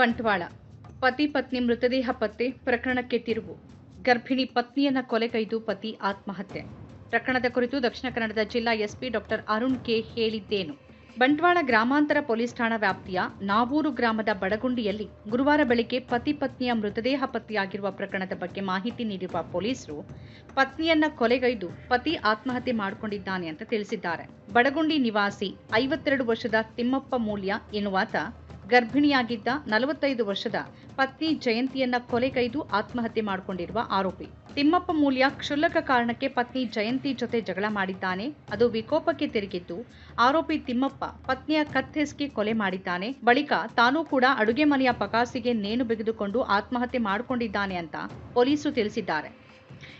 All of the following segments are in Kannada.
ಬಂಟ್ವಾಳ. ಪತಿ ಪತ್ನಿ ಮೃತದೇಹ ಪತ್ತೆ ಪ್ರಕರಣಕ್ಕೆ ತಿರುವು. ಗರ್ಭಿಣಿ ಪತ್ನಿಯನ್ನ ಕೊಲೆಗೈದು ಪತಿ ಆತ್ಮಹತ್ಯೆ. ಪ್ರಕರಣದ ಕುರಿತು ದಕ್ಷಿಣ ಕನ್ನಡದ ಜಿಲ್ಲಾ ಎಸ್ಪಿ ಡಾಕ್ಟರ್ ಅರುಣ್ ಕೆ ಹೇಳಿದ್ದೇನು. ಬಂಟ್ವಾಳ ಗ್ರಾಮಾಂತರ ಪೊಲೀಸ್ ಠಾಣಾ ವ್ಯಾಪ್ತಿಯ ನಾವೂರು ಗ್ರಾಮದ ಬಡಗುಂಡಿಯಲ್ಲಿ ಗುರುವಾರ ಬೆಳಿಗ್ಗೆ ಪತಿ ಪತ್ನಿಯ ಮೃತದೇಹ ಪತ್ತೆಯಾಗಿರುವ ಪ್ರಕರಣದ ಬಗ್ಗೆ ಮಾಹಿತಿ ನೀಡಿರುವ ಪೊಲೀಸರು, ಪತ್ನಿಯನ್ನ ಕೊಲೆಗೈದು ಪತಿ ಆತ್ಮಹತ್ಯೆ ಮಾಡಿಕೊಂಡಿದ್ದಾನೆ ಅಂತ ತಿಳಿಸಿದ್ದಾರೆ. ಬಡಗುಂಡಿ ನಿವಾಸಿ, ಐವತ್ತೆರಡು ವರ್ಷದ ತಿಮ್ಮಪ್ಪ ಮೂಲ್ಯ ಎನ್ನುವಾತ ಗರ್ಭಿಣಿಯಾಗಿದ್ದ ನಲವತ್ತೈದು ವರ್ಷದ ಪತ್ನಿ ಜಯಂತಿಯನ್ನ ಕೊಲೆಗೈದು ಆತ್ಮಹತ್ಯೆ ಮಾಡಿಕೊಂಡಿರುವ ಆರೋಪಿ. ತಿಮ್ಮಪ್ಪ ಮೂಲ್ಯ ಕ್ಷುಲ್ಲಕ ಕಾರಣಕ್ಕೆ ಪತ್ನಿ ಜಯಂತಿ ಜೊತೆ ಜಗಳ ಮಾಡಿದ್ದಾನೆ. ಅದು ವಿಕೋಪಕ್ಕೆ ತಿರುಗಿದ್ದು, ಆರೋಪಿ ತಿಮ್ಮಪ್ಪ ಪತ್ನಿಯ ಕತ್ತೆಸ್ಕಿ ಕೊಲೆ ಮಾಡಿದ್ದಾನೆ. ಬಳಿಕ ತಾನೂ ಕೂಡ ಅಡುಗೆ ಮನೆಯ ಪಕಾಸಿಗೆ ನೇಣು ಬಿಗಿದುಕೊಂಡು ಆತ್ಮಹತ್ಯೆ ಮಾಡಿಕೊಂಡಿದ್ದಾನೆ ಅಂತ ಪೊಲೀಸರು ತಿಳಿಸಿದ್ದಾರೆ.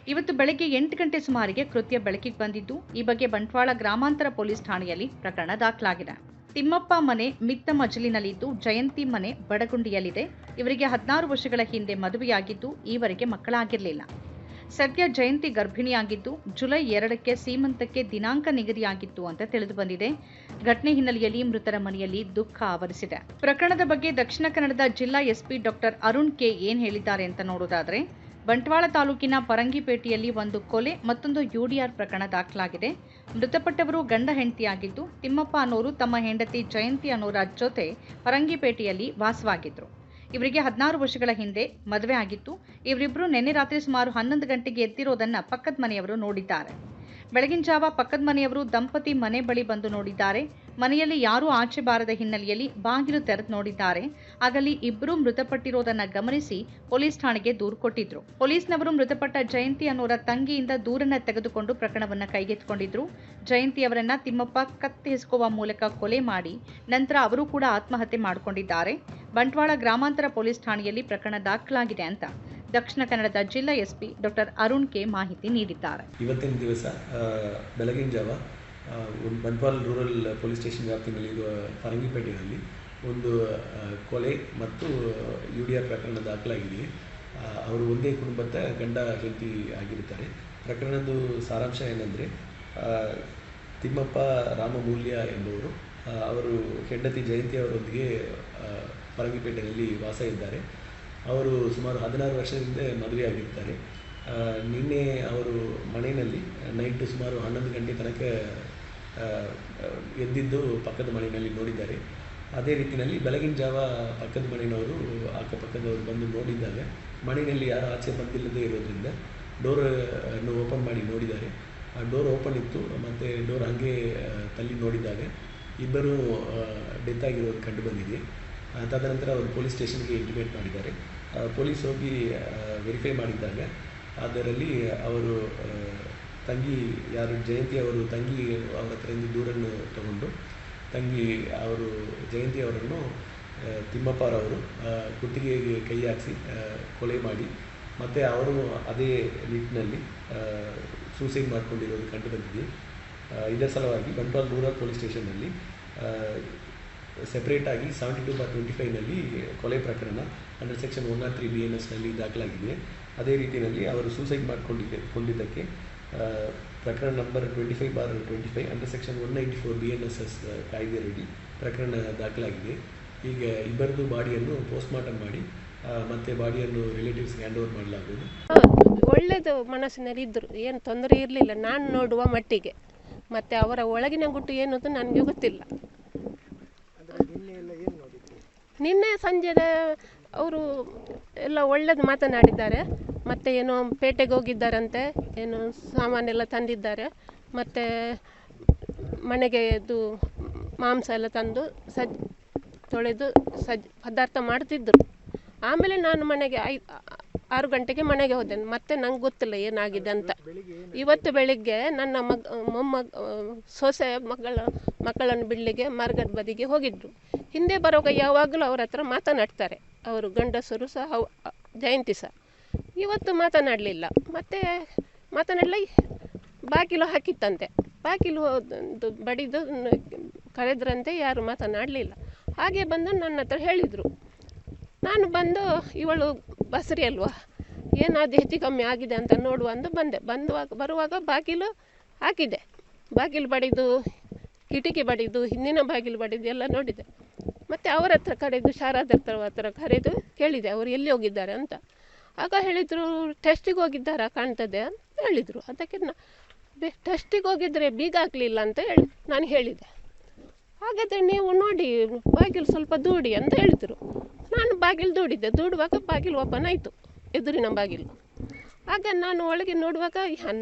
ಇವತ್ತು ಬೆಳಗ್ಗೆ ಎಂಟು ಗಂಟೆ ಸುಮಾರಿಗೆ ಕೃತ್ಯ ಬೆಳಕಿಗೆ ಬಂದಿದ್ದು, ಈ ಬಗ್ಗೆ ಬಂಟ್ವಾಳ ಗ್ರಾಮಾಂತರ ಪೊಲೀಸ್ ಠಾಣೆಯಲ್ಲಿ ಪ್ರಕರಣ ದಾಖಲಾಗಿದೆ. ತಿಮ್ಮಪ್ಪ ಮನೆ ಮಿತ್ತ ಮಜಲಿನಲ್ಲಿದ್ದು ಜಯಂತಿ ಮನೆ ಬಡಗುಂಡಿಯಲ್ಲಿದೆ. ಇವರಿಗೆ ಹದಿನಾರು ವರ್ಷಗಳ ಹಿಂದೆ ಮದುವೆಯಾಗಿದ್ದು ಈವರೆಗೆ ಮಕ್ಕಳಾಗಿರಲಿಲ್ಲ. ಸದ್ಯ ಜಯಂತಿ ಗರ್ಭಿಣಿಯಾಗಿದ್ದು ಜುಲೈ ಎರಡಕ್ಕೆ ಸೀಮಂತಕ್ಕೆ ದಿನಾಂಕ ನಿಗದಿಯಾಗಿತ್ತು ಅಂತ ತಿಳಿದು ಬಂದಿದೆ. ಘಟನೆ ಹಿನ್ನೆಲೆಯಲ್ಲಿ ಮೃತರ ಮನೆಯಲ್ಲಿ ದುಃಖ ಆವರಿಸಿದೆ. ಪ್ರಕರಣದ ಬಗ್ಗೆ ದಕ್ಷಿಣ ಕನ್ನಡದ ಜಿಲ್ಲಾ ಎಸ್ಪಿ ಡಾಕ್ಟರ್ ಅರುಣ್ ಕೆ ಏನ್ ಹೇಳಿದ್ದಾರೆ ಅಂತ ನೋಡೋದಾದ್ರೆ ಬಂಟ್ವಾಳ ತಾಲೂಕಿನ ಪರಂಗಿಪೇಟೆಯಲ್ಲಿ ಒಂದು ಕೊಲೆ, ಮತ್ತೊಂದು ಯುಡಿಆರ್ ಪ್ರಕರಣ ದಾಖಲಾಗಿದೆ. ಮೃತಪಟ್ಟವರು ಗಂಡ ಹೆಂಡತಿಯಾಗಿದ್ದು, ತಿಮ್ಮಪ್ಪ ಅನ್ನೋರು ತಮ್ಮ ಹೆಂಡತಿ ಜಯಂತಿ ಅನ್ನೋರ ಜೊತೆ ಪರಂಗಿಪೇಟೆಯಲ್ಲಿ ವಾಸವಾಗಿದ್ದರು ಇವರಿಗೆ ಹದಿನಾರು ವರ್ಷಗಳ ಹಿಂದೆ ಮದುವೆ ಆಗಿತ್ತು. ಇವರಿಬ್ಬರು ನಿನ್ನೆ ರಾತ್ರಿ ಸುಮಾರು ಹನ್ನೊಂದು ಗಂಟೆಗೆ ಎತ್ತಿರೋದನ್ನ ಪಕ್ಕದ ಮನೆಯವರು ನೋಡಿದ್ದಾರೆ. ಬೆಳಗಿನ ಜಾವ ಪಕ್ಕದ ಮನೆಯವರು ದಂಪತಿ ಮನೆ ಬಳಿ ಬಂದು ನೋಡಿದ್ದಾರೆ. ಮನೆಯಲ್ಲಿ ಯಾರೂ ಆಚೆ ಬಾರದ ಹಿನ್ನೆಲೆಯಲ್ಲಿ ಬಾಗಿಲು ತೆರೆದು ನೋಡಿದ್ದಾರೆ. ಆಗಲ್ಲಿ ಇಬ್ಬರು ಮೃತಪಟ್ಟಿರೋದನ್ನ ಗಮನಿಸಿ ಪೊಲೀಸ್ ಠಾಣೆಗೆ ದೂರು ಕೊಟ್ಟಿದ್ರು. ಪೊಲೀಸ್ನವರು ಮೃತಪಟ್ಟ ಜಯಂತಿ ಅನ್ನೋರ ತಂಗಿಯಿಂದ ದೂರನ್ನ ತೆಗೆದುಕೊಂಡು ಪ್ರಕರಣವನ್ನ ಕೈಗೆತ್ತಿಕೊಂಡಿದ್ರು. ಜಯಂತಿ ಅವರನ್ನ ತಿಮ್ಮಪ್ಪ ಕತ್ತೆ ಹಿಸ್ಕುವ ಮೂಲಕ ಕೊಲೆ ಮಾಡಿ ನಂತರ ಅವರು ಕೂಡ ಆತ್ಮಹತ್ಯೆ ಮಾಡಿಕೊಂಡಿದ್ದಾರೆ. ಬಂಟ್ವಾಳ ಗ್ರಾಮಾಂತರ ಪೊಲೀಸ್ ಠಾಣೆಯಲ್ಲಿ ಪ್ರಕರಣ ದಾಖಲಾಗಿದೆ ಅಂತ ದಕ್ಷಿಣ ಕನ್ನಡದ ಜಿಲ್ಲಾ ಎಸ್ಪಿ ಡಾಕ್ಟರ್ ಅರುಣ್ ಕೆ ಮಾಹಿತಿ ನೀಡಿದ್ದಾರೆ. ಇವತ್ತಿನ ದಿವಸ ಬೆಳಗಿನ ಜಾವ ಬಂಟ್ವಾಲ್ ರೂರಲ್ ಪೊಲೀಸ್ ಸ್ಟೇಷನ್ ವ್ಯಾಪ್ತಿನಲ್ಲಿರುವ ಪರಂಗಿಪೇಟೆಯಲ್ಲಿ ಒಂದು ಕೊಲೆ ಮತ್ತು, ಯು ಡಿ ಆರ್ ಪ್ರಕರಣ ದಾಖಲಾಗಿದೆ. ಅವರು ಒಂದೇ ಕುಟುಂಬದ ಗಂಡ ಹೆಂಡತಿ ಆಗಿರುತ್ತಾರೆ. ಪ್ರಕರಣದ ಸಾರಾಂಶ ಏನಂದರೆ ತಿಮ್ಮಪ್ಪ ರಾಮಮೂಲ್ಯ ಎಂಬುವರು ಅವರು ಹೆಂಡತಿ ಜಯಂತಿ ಅವರೊಂದಿಗೆ ಪರಂಗಿಪೇಟೆಯಲ್ಲಿ ವಾಸ ಇದ್ದಾರೆ. ಅವರು ಸುಮಾರು ಹದಿನಾರು ವರ್ಷದಿಂದ ಮದುವೆಯಾಗಿರ್ತಾರೆ ನಿನ್ನೆ ಅವರು ಮನೆಯಲ್ಲಿ ನೈಟ್ ಸುಮಾರು ಹನ್ನೊಂದು ಗಂಟೆ ತನಕ ಎದ್ದಿದ್ದು ಪಕ್ಕದ ಮನೆಯಲ್ಲಿ ನೋಡಿದ್ದಾರೆ. ಅದೇ ರೀತಿಯಲ್ಲಿ ಬೆಳಗಿನ ಜಾವ ಪಕ್ಕದ ಮನೆಯವರು ಅಕ್ಕಪಕ್ಕದವರು ಬಂದು ನೋಡಿದಾಗ ಮನೆಯಲ್ಲಿ ಯಾರು ಆಚೆ ಬಂದಿಲ್ಲದೆ ಇರೋದ್ರಿಂದ ಡೋರ್ ಅನ್ನು ಓಪನ್ ಮಾಡಿ ನೋಡಿದ್ದಾರೆ. ಆ ಡೋರ್ ಓಪನ್ ಇತ್ತು, ಮತ್ತು ಡೋರ್ ಹಾಗೆ ತಲ್ಲಿ ನೋಡಿದಾಗ ಇಬ್ಬರು ಡೆತ್ ಆಗಿರೋದು ಕಂಡು ಬಂದಿದೆ. ತದನಂತರ ಅವರು ಪೊಲೀಸ್ ಸ್ಟೇಷನ್ಗೆ ಇಂಟಿಮೇಟ್ ಮಾಡಿದ್ದಾರೆ. ಪೊಲೀಸ್ ಹೋಗಿ ವೆರಿಫೈ ಮಾಡಿದ್ದಾಗ ಅದರಲ್ಲಿ ಅವರು ತಂಗಿ, ಯಾರು, ಜಯಂತಿ ಅವರು ತಂಗಿ ಅವರ ಹತ್ರದಿಂದ ದೂರನ್ನು ತಗೊಂಡು ತಂಗಿ ಅವರು, ಜಯಂತಿ ಅವರನ್ನು ತಿಮ್ಮಪ್ಪರವರು ಕುತ್ತಿಗೆಗೆ ಕೈ ಹಾಕಿಸಿ ಕೊಲೆ ಮಾಡಿ, ಮತ್ತು ಅವರು ಅದೇ ನಿಟ್ಟಿನಲ್ಲಿ ಸೂಸೈಡ್ ಮಾಡಿಕೊಂಡಿರೋದು ಕಂಡು ಬಂದಿದೆ. ಇದರ ಸಲುವಾಗಿ ಬಂಟ್ವಾಲ್ ರೂರಲ್ ಪೊಲೀಸ್ ಸ್ಟೇಷನ್ನಲ್ಲಿ ಸೆಪ್ರೇಟಾಗಿ ಸೆವೆಂಟಿ ಟು ಬಾ ಟ್ವೆಂಟಿ ಫೈವ್ನಲ್ಲಿ ಕೊಲೆ ಪ್ರಕರಣ under section one not three B N ಎಸ್ನಲ್ಲಿ ದಾಖಲಾಗಿದೆ. ಅದೇ ರೀತಿಯಲ್ಲಿ ಅವರು ಸೂಸೈಡ್ ಮಾಡಿಕೊಂಡಿದ್ದೆ, ಕೊಂಡಿದ್ದಕ್ಕೆ ಪ್ರಕರಣ number twenty five bar twenty five under section one ninety four B N S S ಕಾಯ್ದೆಯಡಿ ಪ್ರಕರಣ ದಾಖಲಾಗಿದೆ. ಈಗ ಇಬ್ಬರದು ಬಾಡಿಯನ್ನು ಪೋಸ್ಟ್ಮಾರ್ಟಮ್ ಮಾಡಿ ಆ, ಮತ್ತೆ ಬಾಡಿಯನ್ನು ರಿಲೇಟಿವ್ಸ್ ಹ್ಯಾಂಡ್ ಓವರ್ ಮಾಡಲಾಗುವುದು. ಒಳ್ಳೆಯದು ಮನಸ್ಸಿನಲ್ಲಿ ಇದ್ದರು ಏನು ತೊಂದರೆ ಇರಲಿಲ್ಲ. ನಾನು ನೋಡುವ ಮಟ್ಟಿಗೆ. ಮತ್ತು ಅವರ ಒಳಗಿನ ಗುಟ್ಟು ಏನು ಅಂತ ನನಗೆ ಗೊತ್ತಿಲ್ಲ. ನಿನ್ನೆ ಸಂಜೆ ಅವರು ಎಲ್ಲ ಒಳ್ಳೇದು ಮಾತನಾಡಿದ್ದಾರೆ. ಮತ್ತು ಏನೋ ಪೇಟೆಗೆ ಹೋಗಿದ್ದಾರಂತೆ, ಏನೋ ಸಾಮಾನೆಲ್ಲ ತಂದಿದ್ದಾರೆ. ಮತ್ತು ಮನೆಗೆ ಇದು ಮಾಂಸ ಎಲ್ಲ ತಂದು ಸಜ್, ತೊಳೆದು ಸಜ್, ಪದಾರ್ಥ ಮಾಡ್ತಿದ್ದರು ಆಮೇಲೆ ನಾನು ಮನೆಗೆ ಐ ಆರು ಗಂಟೆಗೆ ಮನೆಗೆ ಹೋದೆ. ಮತ್ತೆ ನಂಗೆ ಗೊತ್ತಿಲ್ಲ ಏನಾಗಿದೆ ಅಂತ. ಇವತ್ತು ಬೆಳಿಗ್ಗೆ ನನ್ನ ಮಗ, ಮೊಮ್ಮಗ, ಸೊಸೆ ಮಗಳ, ಮಕ್ಕಳನ್ನು ಬಿಡ್ಲಿಕ್ಕೆ ಮಾರ್ಗದ ಬದಿಗೆ ಹೋಗಿದ್ರು. ಹಿಂದೆ ಬರುವಾಗ ಯಾವಾಗಲೂ ಅವ್ರ ಹತ್ರ ಮಾತನಾಡ್ತಾರೆ. ಅವರು ಗಂಡಸರು ಸಹ ಜಯಂತಿ ಸಹ. ಇವತ್ತು ಮಾತನಾಡಲಿಲ್ಲ. ಮತ್ತೆ ಮಾತನಾಡಲ? ಬಾಗಿಲು ಹಾಕಿತ್ತಂತೆ. ಬಾಗಿಲು ಬಡಿದು ಕರೆದ್ರಂತೆ ಯಾರು ಮಾತನಾಡಲಿಲ್ಲ. ಹಾಗೆ ಬಂದು ನನ್ನ ಹತ್ರ ಹೇಳಿದರು. ನಾನು ಬಂದು, ಇವಳು ಬಸರಿ ಅಲ್ವಾ? ಏನಾದ್ರು ಹೆಚ್ಚು ಕಮ್ಮಿ ಆಗಿದೆ ಅಂತ ನೋಡುವ ಅಂತ ಬಂದೆ. ಬಂದುವಾಗ, ಬರುವಾಗ ಬಾಗಿಲು ಹಾಕಿದೆ. ಬಾಗಿಲು ಬಡಿದು, ಕಿಟಕಿ ಬಡಿದು, ಹಿಂದಿನ ಬಾಗಿಲು ಬಡಿದು ಎಲ್ಲ ನೋಡಿದೆ. ಮತ್ತು ಅವರ ಹತ್ರ ಕರೆದು ಶಾರದ ಹತ್ರ ಹತ್ರ ಕರೆದು ಕೇಳಿದೆ. ಅವರು ಎಲ್ಲಿ ಹೋಗಿದ್ದಾರೆ ಅಂತ. ಆಗ ಹೇಳಿದರು ಟೆಸ್ಟಿಗೆ ಹೋಗಿದ್ದಾರ ಕಾಣ್ತದೆ ಅಂತ ಹೇಳಿದರು. ಅದಕ್ಕೆ ಟೆಸ್ಟಿಗೆ ಹೋಗಿದ್ರೆ ಬೀಗ ಹಾಕಲಿಲ್ಲ ಅಂತ ಹೇಳಿ, ನಾನು ಹೇಳಿದೆ. ಹಾಗಾದರೆ ನೀವು ನೋಡಿ, ಬಾಗಿಲು ಸ್ವಲ್ಪ ದೂಡಿ ಅಂತ ಹೇಳಿದರು. ನಾನು ಬಾಗಿಲು ದೂಡಿದ್ದೆ. ದೂಡುವಾಗ ಬಾಗಿಲು ಓಪನ್ ಆಯಿತು, ಎದುರಿನ ಬಾಗಿಲು. ಆಗ ನಾನು ಒಳಗೆ ನೋಡುವಾಗ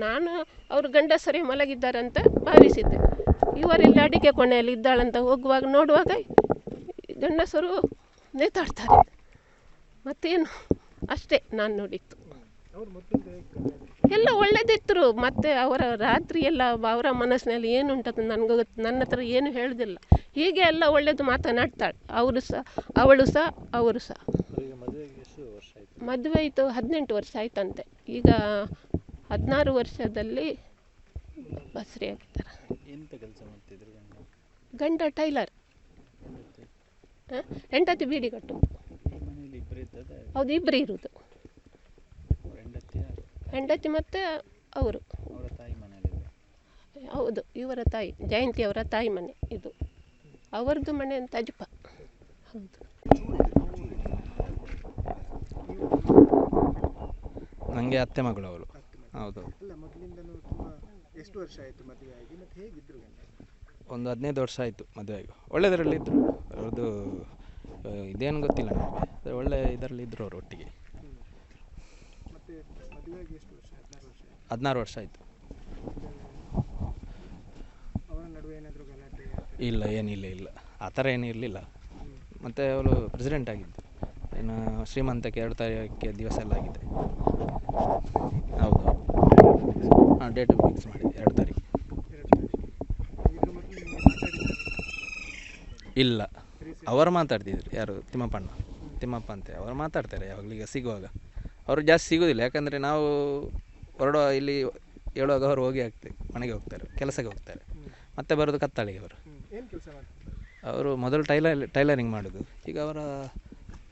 ನಾನು ಅವರು ಗಂಡಸರೇ ಮಲಗಿದ್ದಾರಂತ ಭಾವಿಸಿದ್ದೆ. ಇವರೆಲ್ಲ ಅಡಿಗೆ ಕೊನೆಯಲ್ಲಿ ಇದ್ದಾಳಂತ ಹೋಗುವಾಗ ನೋಡುವಾಗ, ಗಂಡಸರು ನೇತಾಡ್ತಾರೆ. ಮತ್ತೇನು? ಅಷ್ಟೇ ನಾನು ನೋಡಿದ್ದು. ಎಲ್ಲ ಒಳ್ಳೆದಿತ್ತು. ಮತ್ತೆ ಅವರ ರಾತ್ರಿ ಎಲ್ಲ ಅವರ ಮನಸ್ಸಿನಲ್ಲಿ ಏನುಂಟದು ನನಗೆ ಗೊತ್ತು ನನ್ನ ಹತ್ರ ಏನು ಹೇಳುದಿಲ್ಲ. ಹೀಗೆ ಎಲ್ಲ ಒಳ್ಳೇದು ಮಾತನಾಡ್ತಾಳೆ. ಅವರು ಸಹ ಅವಳು ಸಹ ಅವರು ಸಹ. ಮದುವೆ ಆಯಿತು ಹದಿನೆಂಟು ವರ್ಷ ಆಯ್ತಂತೆ. ಈಗ ಹದಿನಾರು ವರ್ಷದಲ್ಲಿ ಬಸರಿ ಆಗಿದ್ದಾರೆ. ಗಂಡ? ಟೈಲರ್. ಹಾಂ? ಹೆಂಡತಿ ಬೀಡಿ ಕಟ್ಟು ಈ ಮನೇಲಿ ಇಬ್ಬರು ಇದ್ದದ ಹೌದು ಇಬ್ಬರು ಇರುವುದು ಹೆಂಡತಿ ಮತ್ತೆ ಅವರು. ಅವರ ತಾಯಿ ಮನೇಲಿದೆ ಹೌದು ಇವರ ತಾಯಿ ಜಯಂತಿ ಅವರ ತಾಯಿ ಮನೆ ಇದು. ಅವರದ್ದು ಮನೆ ಅಂತ ಅಜ್ಪ. ಹೌದು. ನನಗೆ ಅತ್ತೆ ಮಗಳು ಅವರು ಹೌದು. ಒಂದು ಹದಿನೈದು ತುಂಬ ಎಷ್ಟು ವರ್ಷ ಆಯಿತು ಮದುವೆ ಆಗಿ ಮತ್ತು ಹೇಗಿದ್ರು ಒಂದು ಹದಿನೈದು ವರ್ಷ ಆಯಿತು ಮದುವೆಗೆ. ಒಳ್ಳೆಯದರಲ್ಲಿ ಇದ್ದರು ಅವ್ರದ್ದು ಇದೇನು ಗೊತ್ತಿಲ್ಲ ನನಗೆ. ಒಳ್ಳೆ ಇದರಲ್ಲಿ ಇದ್ದರು ಅವರು ಒಟ್ಟಿಗೆ. ಹದಿನಾರು ವರ್ಷ ಆಯಿತು. ಇಲ್ಲ ಏನಿಲ್ಲ ಇಲ್ಲ ಆ ಥರ ಏನೂ ಇರಲಿಲ್ಲ. ಮತ್ತು ಅವಳು ಪ್ರೆಸಿಡೆಂಟ್ ಆಗಿದ್ದು. ಇನ್ನು ಶ್ರೀಮಂತಕ್ಕೆ ಎರಡು ತಾರೀಕಿಗೆ ದಿವಸ ಎಲ್ಲ ಆಗಿದೆ. ಹೌದು. ಹಾಂ ಡೇಟ್ ಫಿಕ್ಸ್ ಮಾಡಿ, ಎರಡು ತಾರೀಕು ಇಲ್ಲ. ಅವರು ಮಾತಾಡ್ತಿದ್ರು. ಯಾರು? ತಿಮ್ಮಪ್ಪಣ್ಣ. ತಿಮ್ಮಪ್ಪ ಅಂತೆ. ಅವರು ಮಾತಾಡ್ತಾರೆ ಯಾವಾಗಲೂ ಈಗ ಸಿಗುವಾಗ. ಅವರು ಜಾಸ್ತಿ ಸಿಗೋದಿಲ್ಲ. ಯಾಕಂದರೆ ನಾವು ಹೊರಡುವ ಇಲ್ಲಿ ಹೇಳುವಾಗ ಅವರು ಹೋಗಿ ಆಗ್ತದೆ ಮನೆಗೆ ಹೋಗ್ತಾರೆ. ಕೆಲಸಕ್ಕೆ ಹೋಗ್ತಾರೆ. ಮತ್ತೆ ಬರೋದು ಕತ್ತಾಳಿಗೆ ಅವರು ಅವರು ಮೊದಲು ಟೈಲರ್ ಟೈಲರಿಂಗ್ ಮಾಡೋದು. ಈಗ ಅವರ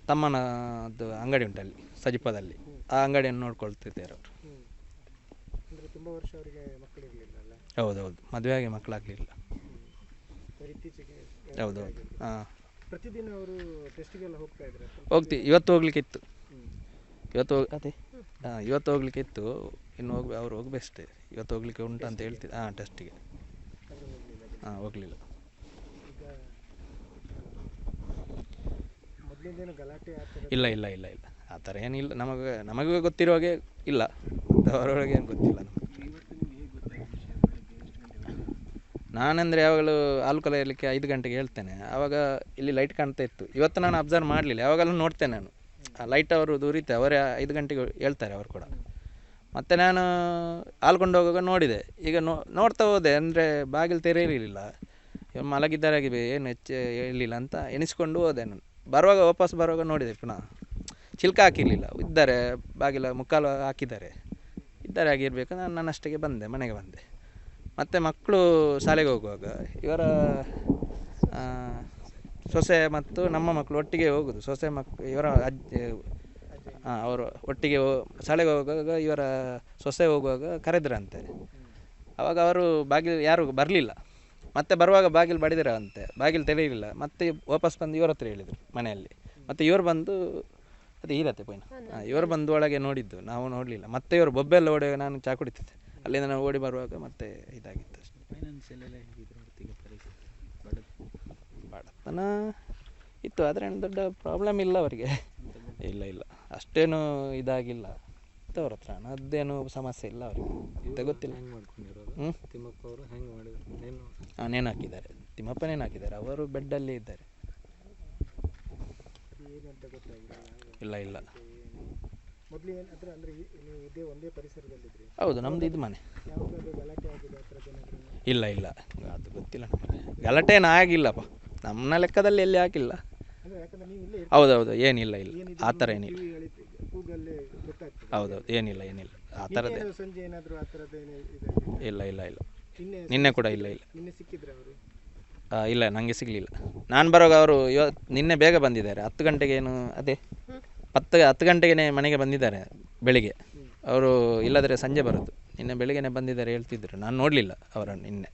ತಮ್ಮನದ್ದು ಅಂಗಡಿ ಉಂಟಲ್ಲಿ ಸಜಿಪದಲ್ಲಿ. ಆ ಅಂಗಡಿಯನ್ನು ನೋಡ್ಕೊಳ್ತಿದ್ದಾರೆ ಅವರು. ಹೌದೌದು. ಮದುವೆ ಆಗಿ ಮದುವೆಯಾಗಿ ಮಕ್ಕಳಾಗಲಿಲ್ಲ ಹೌದೌದು. ಹಾಂ. ಪ್ರತಿದಿನ ಅವರು ಟೆಸ್ಟಿಗೆಲ್ಲ ಹೋಗ್ತಾ ಇದ್ದಾರೆ ಹೋಗ್ತಿ ಇವತ್ತು ಹೋಗ್ಲಿಕ್ಕೆ ಇತ್ತು. ಇವತ್ತು ಹೋಗ್- ಅದೇ ಹಾಂ ಇವತ್ತು ಹೋಗ್ಲಿಕ್ಕೆ ಇತ್ತು. ಇನ್ನು ಹೋಗ್ ಅವ್ರು ಹೋಗ್ಬೇಕಷ್ಟೇ. ಇವತ್ತು ಹೋಗ್ಲಿಕ್ಕೆ ಉಂಟು ಅಂತ ಹೇಳ್ತಿ ಹಾಂ ಟೆಸ್ಟಿಗೆ ಗೆ. ಹಾ ಹಾಂ ಹೋಗಲಿಲ್ಲ. ಈಗ ಮೊದಲಿಂದೇನು ಗಲಾಟೆ ಆ ಥರ ಇಲ್ಲ ಇಲ್ಲ ಇಲ್ಲ ಇಲ್ಲ. ಆ ಥರ ಏನಿಲ್ಲ. ನಮಗೆ ನಮಗೆ ಗೊತ್ತಿರೋ ಹಾಗೆ ಇಲ್ಲ. ಅವರೊಳಗೆ ಏನು ಗೊತ್ತಿಲ್ಲ ನಮಗೆ. ನಾನಂದರೆ ಯಾವಾಗಲೂ ಹಾಲು ಕಲೆಯಲಿಕ್ಕೆ ಐದು ಗಂಟೆಗೆ ಹೇಳ್ತೇನೆ. ಆವಾಗ ಇಲ್ಲಿ ಲೈಟ್ ಕಾಣ್ತಾ ಇತ್ತು. ಇವತ್ತು ನಾನು ಅಬ್ಸರ್ವ್ ಮಾಡಲಿಲ್ಲ. ಯಾವಾಗಲೂ ನೋಡ್ತೇನೆ ನಾನು. ಆ ಲೈಟ್ ಅವರು ದೂರಿತೆ ಅವರೇ ಐದು ಗಂಟೆಗೆ ಹೇಳ್ತಾರೆ ಅವರು ಕೂಡ. ಮತ್ತು ನಾನು ಹಾಲ್ಕೊಂಡು ಹೋಗುವಾಗ ನೋಡಿದೆ. ಈಗ ನೋ, ನೋಡ್ತಾ ಹೋದೆ. ಅಂದರೆ ಬಾಗಿಲು ತೆರೆಯಲಿಲ್ಲ ಇವ್ರು ಮಲಗಿದ್ದಾರಾಗಿವೆ. ಏನು ಹೆಚ್ಚು ಹೇಳಿಲ್ಲ ಅಂತ ಎಣಿಸ್ಕೊಂಡು ಹೋದೆ ನಾನು. ಬರುವಾಗ ವಾಪಸ್ ಬರುವಾಗ ನೋಡಿದೆ ಪುನಃ. ಚಿಲ್ಕ ಹಾಕಿರಲಿಲ್ಲ. ಇದ್ದಾರೆ. ಬಾಗಿಲ ಮುಕ್ಕಾಲು ಹಾಕಿದ್ದಾರೆ. ಇದ್ದಾರೆ ಆಗಿರಬೇಕು ನಾನು ನನ್ನಷ್ಟಕ್ಕೆ ಬಂದೆ. ಮನೆಗೆ ಬಂದೆ. ಮತ್ತು ಮಕ್ಕಳು ಶಾಲೆಗೆ ಹೋಗುವಾಗ ಇವರ ಸೊಸೆ ಮತ್ತು ನಮ್ಮ ಮಕ್ಕಳು ಒಟ್ಟಿಗೆ ಹೋಗುದು. ಸೊಸೆ ಮಕ್ ಇವರ ಅಜ್ಜಿ ಹಾಂ ಅವರು ಒಟ್ಟಿಗೆ ಹೋ- ಶಾಲೆಗೆ ಹೋಗುವಾಗ ಇವರ ಸೊಸೆ ಹೋಗುವಾಗ ಕರೆದ್ರಂತೆ ಆವಾಗ ಅವರು ಬಾಗಿಲು ಯಾರು ಬರಲಿಲ್ಲ. ಮತ್ತೆ ಬರುವಾಗ ಬಾಗಿಲು ಬಡಿದಿರಂತೆ ಬಾಗಿಲು ತೆರೆಯಲಿಲ್ಲ. ಮತ್ತೆ ವಾಪಸ್ ಬಂದು ಇವರ ಹತ್ರ ಹೇಳಿದರು ಮನೆಯಲ್ಲಿ. ಮತ್ತು ಇವರು ಬಂದು ಅದೇ ಹೀರತ್ತೆ ಪೈನ. ಹಾಂ ಇವರು ಬಂದು ಒಳಗೆ ನೋಡಿದ್ದು. ನಾವು ನೋಡಲಿಲ್ಲ. ಮತ್ತೆ ಇವರು ಬೊಬ್ಬೆಲ್ಲ ಓಡುವಾಗ ನಾನು ಚಾ ಕುಡಿತಿದ್ದೆ. ಅಲ್ಲಿಂದ ನಾವು ಓಡಿ ಬರುವಾಗ ಮತ್ತೆ ಇದಾಗಿತ್ತು ಅಷ್ಟೇ. ಫೈನಾನ್ಷಿಯಲ್ ಎಲ್ಲ ಹೇಗಿದ್ರು ಹೊತ್ತಿಗೆ ಪರಿಸ್ಥಿತಿ? ಬಡ ಬಡತನ ಇತ್ತು ಆದರೆ ಏನು ದೊಡ್ಡ ಪ್ರಾಬ್ಲಮ್ ಇಲ್ಲ ಅವರಿಗೆ. ಇಲ್ಲ ಇಲ್ಲ. ಅಷ್ಟೇನು ಇದಾಗಿಲ್ಲ. ಇತ್ತು ಅವ್ರ ಹತ್ರ ಅದೇನು ಸಮಸ್ಯೆ ಇಲ್ಲ ಅವರಿಗೆ. ಗೊತ್ತಿಲ್ಲ. ಹ್ಞೂ ತಿಮ್ಮಪ್ಪ ಅವರು ಹೆಂಗೆ ಮಾಡಿದ್ರು? ಏನು? ಹಾಂ ನೇಣು ಹಾಕಿದ್ದಾರೆ. ತಿಮ್ಮಪ್ಪ ನೇಣು ಹಾಕಿದ್ದಾರೆ. ಅವರು ಬೆಡ್ಡಲ್ಲಿ ಇದ್ದಾರೆ. ಇಲ್ಲ ಇಲ್ಲ. ಮೊದಲು ಏನು ಅಂದರೆ ಅಂದರೆ ನೀವು ಇದೇ ಒಂದೇ ಪರಿಸರದಲ್ಲಿದ್ರಿ? ಹೌದು ನಮ್ದು ಇದು ಮನೆ. ಯಾವಾಗಾದ್ರೂ ಗಲಾಟೆ ಆಗಿದೆ ಆ ಥರದ್ದು ಏನಾದರೂ ಇಲ್ಲ ಇಲ್ಲ. ಅದು ಗೊತ್ತಿಲ್ಲ ನಮಗೆ. ಗಲಾಟೆ ಏನು ಆಗಿಲ್ಲಪ್ಪ. ನಮ್ಮ ಲೆಕ್ಕದಲ್ಲಿ ಎಲ್ಲಿ ಹಾಕಿಲ್ಲ. ಅಂದರೆ ಯಾಕಂದರೆ ನೀವು ಇಲ್ಲೇ ಹೌದೌದು ಏನಿಲ್ಲ ಇಲ್ಲ. ಆ ಥರ ಏನಿಲ್ಲ. ಕೂಗಲ್ಲೇ ಗೊತ್ತಾಗ್ತದೆ. ಹೌದೌದು ಏನಿಲ್ಲ ಏನಿಲ್ಲ. ಆ ಥರದ್ದೇ. ನಿನ್ನೆ ಸಂಜೆ ಏನಾದರೂ ಆ ಥರದ್ದು ಏನು ಇದಾಗಿದೆ ಇಲ್ಲ ಇಲ್ಲ ಇಲ್ಲ. ನಿನ್ನೆ ನಿನ್ನೆ ಕೂಡ ಇಲ್ಲ ಇಲ್ಲ. ನಿನ್ನೆ ಸಿಕ್ಕಿದ್ರೆ ಅವರು? ಆ, ಇಲ್ಲ ನನಗೆ ಸಿಗಲಿಲ್ಲ. ನಾನು ಬರುವಾಗ ಅವರು ಇವತ್ತು ನಿನ್ನೆ ಬೇಗ ಬಂದಿದ್ದಾರೆ. ಹತ್ತು ಗಂಟೆಗೆ ಏನು ಅದೇ. ಹತ್ತು ಹತ್ತು ಗಂಟೆಗೆ ಮನೆಗೆ ಬಂದಿದ್ದಾರೆ ಬೆಳಿಗ್ಗೆ. ಅವರು ಇಲ್ಲದ್ರೆ ಸಂಜೆ ಬರೋದು. ನಿನ್ನೆ ಬೆಳಿಗ್ಗೆನೆ ಬಂದಿದ್ದಾರೆ ಹೇಳ್ತಿದ್ರು. ನಾನು ನೋಡಲಿಲ್ಲ ಅವರನ್ನು ನಿನ್ನೆ